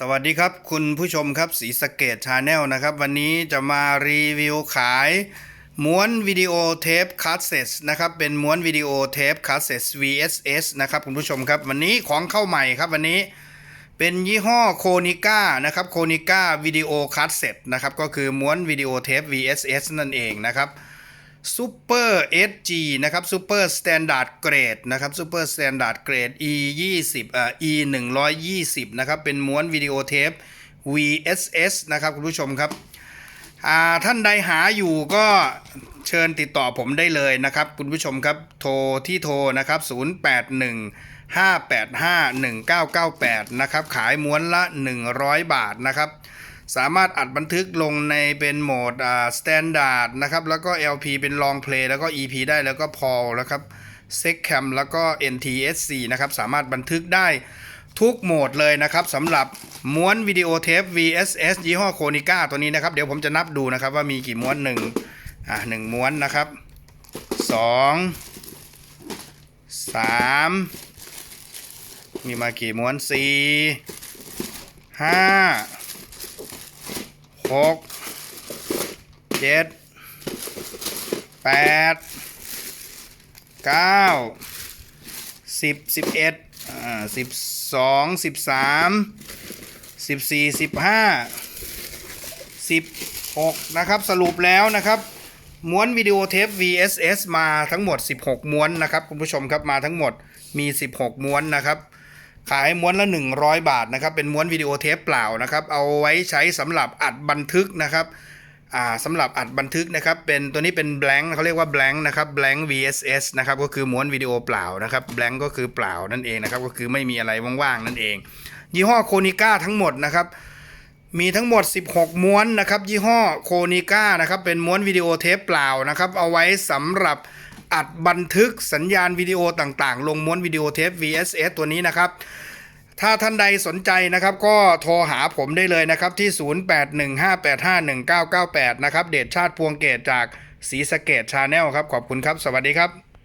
สวัสดีครับ คุณผู้ชมครับสีสเกตชาแนลนะครับ วันนี้จะมารีวิวขาย ม้วนวิดีโอเทปคัสเซ็ตนะครับ เป็นม้วนวิดีโอเทปคัสเซ็ต VSS นะครับคุณผู้ชมครับ วันนี้ของเข้าใหม่ครับวันนี้เป็นยี่ห้อโคนิก้านะครับโคนิก้าวิดีโอคัสเซ็ตนะครับ ก็คือม้วนวิดีโอเทป VSS นั่นเองนะครับ ซูเปอร์ SG นะครับซูเปอร์สแตนดาร์ดเกรดนะครับซูเปอร์สแตนดาร์ดเกรด E 20เอ่อ E 120นะครับเป็นม้วนวิดีโอเทป VSS นะครับคุณผู้ชมครับอ่าท่านใดหาอยู่ก็เชิญติดต่อผมได้เลยนะครับคุณผู้ชมครับโทรที่โทรนะครับ 081 585 1998 นะครับขายม้วนละ 100 บาทนะครับ สามารถอัดบันทึกลงในเป็นโหมดอ่า standard นะครับ แล้วก็ LP เป็น long play แล้วก็ EP ได้แล้วก็ PAL นะครับ sec cam แล้วก็ NTSC นะครับ สามารถบันทึกได้ทุกโหมดเลยนะครับสำหรับม้วนวิดีโอเทป VSS ยี่ห้อโคนิก้าตัวนี้นะครับ เดี๋ยวผมจะนับดูนะครับว่ามีกี่ม้วนหนึ่งอะหนึ่งม้วนนะครับสองสามมีมากี่ม้วนสี่ห้า หกเจ็ดแปดเก้าสิบสิบเอ็ดอ่าสิบสองสิบสามสิบสี่สิบห้าสิบหกนะครับสรุปแล้วนะครับ ม้วนวิดีโอเทป VSS มาทั้งหมด 16 ม้วนนะครับคุณผู้ชมครับมาทั้งหมดมี 16 ม้วนนะครับขายม้วนละ 100 บาทนะครับเป็นม้วนวิดีโอเทปเปล่านะครับเอาไว้ใช้สำหรับอัดบันทึกนะครับ สำหรับอัดบันทึกนะครับเป็นตัวนี้เป็น blank เขาเรียกว่า blank นะครับ blank VSS นะครับก็คือม้วนวิดีโอเปล่านะครับ blank ก็คือเปล่านั่นเองนะครับก็คือไม่มีอะไรว่างๆนั่นเอง ยี่ห้อโคนิก้าทั้งหมดนะครับมีทั้งหมด 16 ม้วนนะครับยี่ห้อโคนิก้านะครับเป็นม้วนวิดีโอเทปเปล่านะครับเอาไว้สำหรับอัดบันทึกสัญญาณวิดีโอต่างๆ ลงม้วนวิดีโอเทป VSS ตัวนี้นะครับ ถ้าท่านใดสนใจนะครับก็โทรหาผมได้เลยนะครับที่ 0815851998 นะครับเดชชาติพวงเกตจากสีสเกตชาแนลครับ ขอบคุณครับ สวัสดีครับ